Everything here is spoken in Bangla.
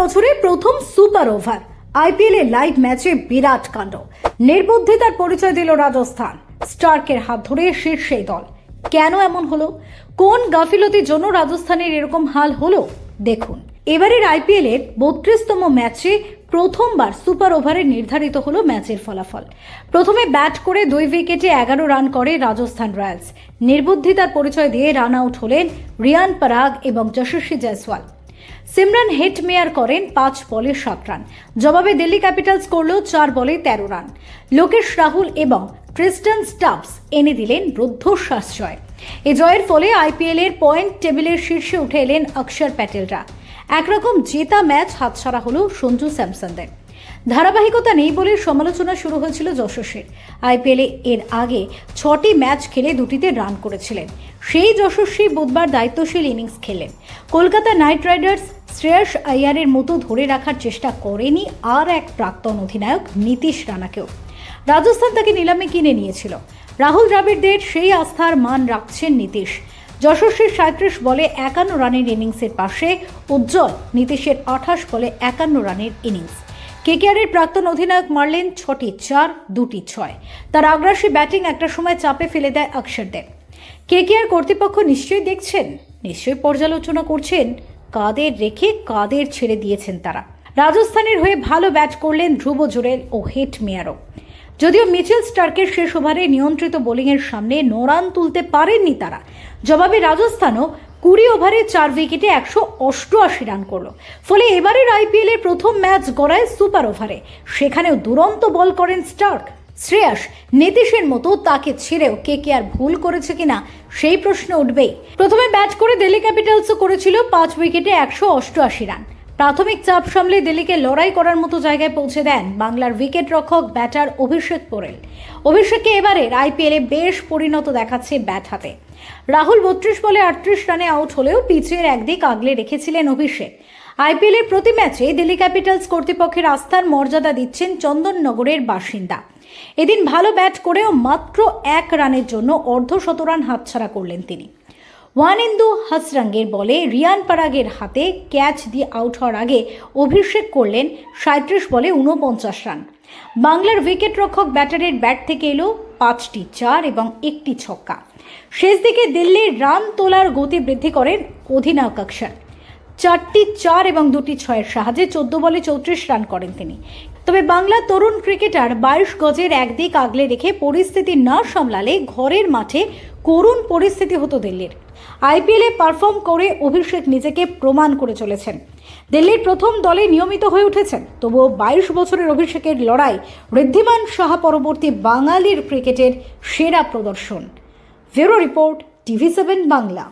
বছরে প্রথম সুপার ওভার। আইপিএল এর লাইভ ম্যাচে বিরাট কাণ্ড। নির্বুদ্ধিতার পরিচয় দিল রাজস্থান। স্টার্কের হাত ধরে শীর্ষেই দল। কেন এমন হলো? কোন গাফিলতির জন্য রাজস্থানের এরকম হাল হলো? দেখুন। এবারের আইপিএল এর বত্রিশতম ম্যাচে প্রথমবার সুপার ওভারে নির্ধারিত হলো ম্যাচের ফলাফল। প্রথমে ব্যাট করে দুই উইকেটে এগারো রান করে রাজস্থান রয়্যালস। নির্বুদ্ধিতার পরিচয় দিয়ে রান আউট হলেন রিয়ান পরাগ এবং যশস্বী জয়সওয়াল। সিমরান হেট মেয়ার করেন পাঁচ বলে সাত রান। জবাবে দিল্লি ক্যাপিটালস করল চার বলে তেরো রান। লোকেশ রাহুল এবং ক্রিস্টান স্টাবস এনে দিলেন রুদ্ধশ্বাস জয় এ জয়ের ফলে আইপিএল এর পয়েন্ট টেবিলের শীর্ষে উঠে এলেন অক্ষর প্যাটেলরা। একরকম জেতা ম্যাচ হাতছাড়া হলো সঞ্জু স্যামসনদের। ধারাবাহিকতা নেই বলে সমালোচনা শুরু হয়েছিল যশস্বীর আইপিএলে এর আগে ছটি ম্যাচ খেলে দুটিতে রান করেছিলেন। সেই যশস্বী বুধবার দায়িত্বশীল ইনিংস খেলেন। কলকাতা নাইট রাইডার্স শ্রেয়স আইয়ারের মতো ধরে রাখার চেষ্টা করেনি আর এক প্রাক্তন অধিনায়ক নীতিশ রানাকেও। রাজস্থান তাকে নিলামে কিনে নিয়েছিল। রাহুল দ্রাবিড়দের সেই আস্থার মান রাখছেন নীতিশ। যশস্বীর সাঁত্রিশ বলে একান্ন রানের ইনিংসের পাশে উজ্জ্বল নীতিশের আঠাশ বলে একান্ন রানের ইনিংস। কেকেআরের প্রাক্তন অধিনায়ক মারলেন ছটি চার, দুটি ছয়। তার আগ্রাসী ব্যাটিং একটা সময় চাপে ফেলে দেয় অক্ষরদের কেকেআর কর্তৃপক্ষ নিশ্চয়ই দেখছেন? নিশ্চয়ই পর্যালোচনা করছেন? কাদের রেখে কাদের ছেড়ে দিয়েছেন তারা? রাজস্থানের হয়ে ভালো ব্যাট করলেন ধ্রুব জুরেল ও হেট মেয়ারও। যদিও মিচেল স্টার্কের শেষ ওভারে নিয়ন্ত্রিত বোলিংয়ের সামনে নোরান তুলতে পারেননি তারা। জবাবে রাজস্থানও কুড়ি ওভারে চার উইকেটে একশো অষ্টআশি রান করল। ফলে এবারের আইপিএলের প্রথম ম্যাচ গড়ায় সুপার ওভারে। সেখানেও দুরন্ত বল করেন স্টার্ক। শ্রেয়াস, নীতিশের মতো তাকে ছেড়েও কে কে আর ভুল করেছে কিনা, সেই প্রশ্ন উঠবেই। প্রথমে ব্যাট করে দিল্লি ক্যাপিটালসও করেছিল পাঁচ উইকেটে একশো অষ্টআশি রান। প্রাথমিক চাপ সামলে দিল্লিকে লড়াই করার মতো জায়গায় পৌঁছে দেন বাংলার উইকেট রক্ষক ব্যাটার অভিষেক পোরেল। অভিষেককে এবারের আইপিএলে বেশ পরিণত দেখাচ্ছে ব্যাট হাতে। রাহুল বত্রিশ বলে আটত্রিশ রানে আউট হলেও পিচের একদিক আগলে রেখেছিলেন অভিষেক। আইপিএলের প্রতি ম্যাচে দিল্লি ক্যাপিটালস কর্তৃপক্ষের আস্থার মর্যাদা দিচ্ছেন চন্দননগরের বাসিন্দা। এদিন ভালো ব্যাট করেও মাত্র এক রানের জন্য অর্ধশতরান হাতছাড়া করলেন তিনি। ওয়ানেন্দু হাসরাঙ্গের বলে রিয়ান পারাগের হাতে ক্যাচ দিয়ে আউট হওয়ার আগে অভিষেক করলেন সাঁত্রিশ বলে উনপঞ্চাশ রান। বাংলার উইকেট রক্ষক ব্যাটারের ব্যাট থেকে এলো পাঁচটি চার এবং একটি ছক্কা। শেষ দিকে দিল্লির রান তোলার গতি বৃদ্ধি করেন অধিনায়ক অক্ষর চারটি চার এবং দুটি ছয়ের সাহায্যে চোদ্দ বলে চৌত্রিশ রান করেন তিনি। তবে বাংলা তরুণ ক্রিকেটার বাইশ গজের একদিক আগলে রেখে পরিস্থিতি না সামলালে ঘরের মাঠে করুণ পরিস্থিতি হতো দিল্লির। আইপিএলে পারফর্ম করে অভিষেক নিজেকে প্রমাণ করে চলেছেন। দিল্লির প্রথম দলে নিয়মিত হয়ে উঠেছেন, তবুও বাইশ বছরের অভিষেকের লড়াই ঋদ্ধিমান সাহা পরবর্তী বাঙালির ক্রিকেটের সেরা প্রদর্শন। Bureau report TV seven Bangla.